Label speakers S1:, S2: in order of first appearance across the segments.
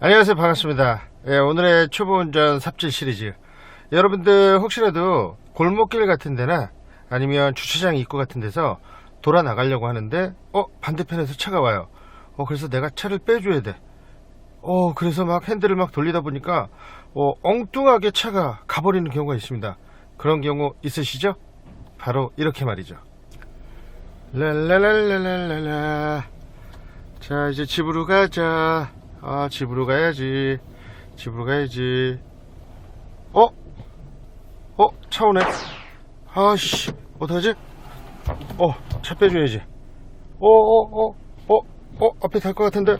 S1: 안녕하세요. 반갑습니다. 예, 오늘의 초보운전 삽질 시리즈. 여러분들 혹시라도 골목길 같은 데나 아니면 주차장 입구 같은 데서 돌아 나가려고 하는데 어 반대편에서 차가 와요. 어 그래서 내가 차를 빼줘야 돼어 그래서 막 핸들을 막 돌리다 보니까 어 엉뚱하게 차가 가버리는 경우가 있습니다. 그런 경우 있으시죠? 바로 이렇게 말이죠. 랄랄랄랄랄라. 자 이제 집으로 가자 아 집으로 가야지 집으로 가야지 어? 어? 차 오네 아씨 어떡하지? 어 차 빼줘야지 어어어어 어, 어, 어, 앞에 탈 것 같은데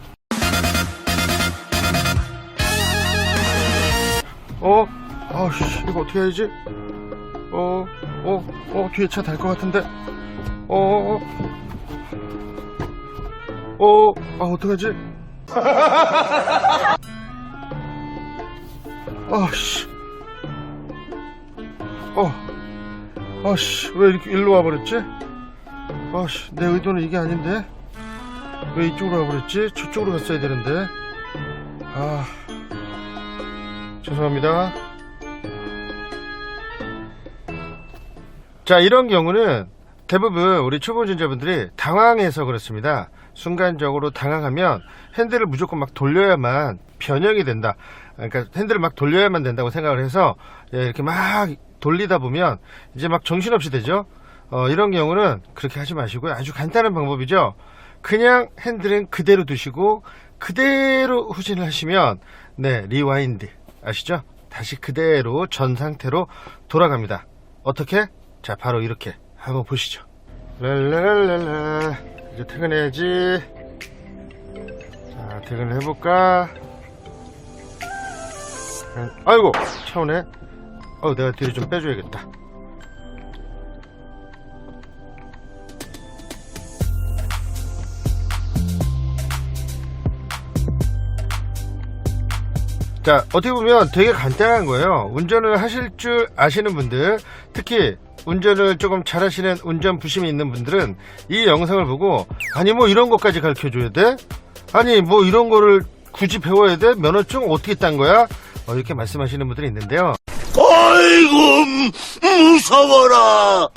S1: 어? 아씨 이거 어떻게 해야지? 어? 어? 어? 뒤에 차 달 것 같은데 어? 어? 어? 아 어떡하지? 아씨. 어. 아씨, 왜 이렇게 일로 와버렸지? 아씨, 내 의도는 이게 아닌데? 왜 이쪽으로 와버렸지? 저쪽으로 갔어야 되는데. 아. 죄송합니다. 자, 이런 경우는 대부분 우리 초보 운전자분들이 당황해서 그렇습니다. 순간적으로 당황하면 핸들을 무조건 막 돌려야만 변형이 된다. 그러니까 핸들을 막 돌려야만 된다고 생각을 해서 예, 이렇게 막 돌리다 보면 이제 막 정신없이 되죠. 어, 이런 경우는 그렇게 하지 마시고요. 아주 간단한 방법이죠. 그냥 핸들은 그대로 두시고 그대로 후진을 하시면 네 리와인드 아시죠? 다시 그대로 전 상태로 돌아갑니다. 어떻게? 자 바로 이렇게 한번 보시죠. 랄랄랄라 이제 퇴근해야지. 자 퇴근을 해볼까? 음, 아이고 차 오네. 어 내가 뒤로 좀 빼줘야겠다. 자, 어떻게 보면 되게 간단한 거예요. 운전을 하실 줄 아시는 분들, 특히 운전을 조금 잘하시는 운전 부심이 있는 분들은 이 영상을 보고, 아니, 뭐 이런 것까지 가르쳐 줘야 돼? 아니, 뭐 이런 거를 굳이 배워야 돼? 면허증 어떻게 딴 거야? 어, 이렇게 말씀하시는 분들이 있는데요.
S2: 아이고 무서워라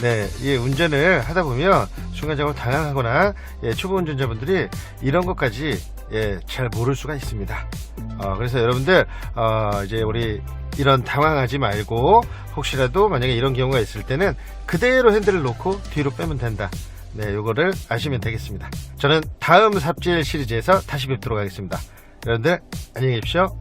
S1: 네, 이 운전을 하다 보면 순간적으로 당황하거나 예, 초보 운전자분들이 이런 것까지 예, 잘 모를 수가 있습니다. 어, 그래서 여러분들 어, 이제 우리 이런 당황하지 말고 혹시라도 만약에 이런 경우가 있을 때는 그대로 핸들을 놓고 뒤로 빼면 된다. 네, 요거를 아시면 되겠습니다. 저는 다음 삽질 시리즈에서 다시 뵙도록 하겠습니다. 여러분들 안녕히 계십시오.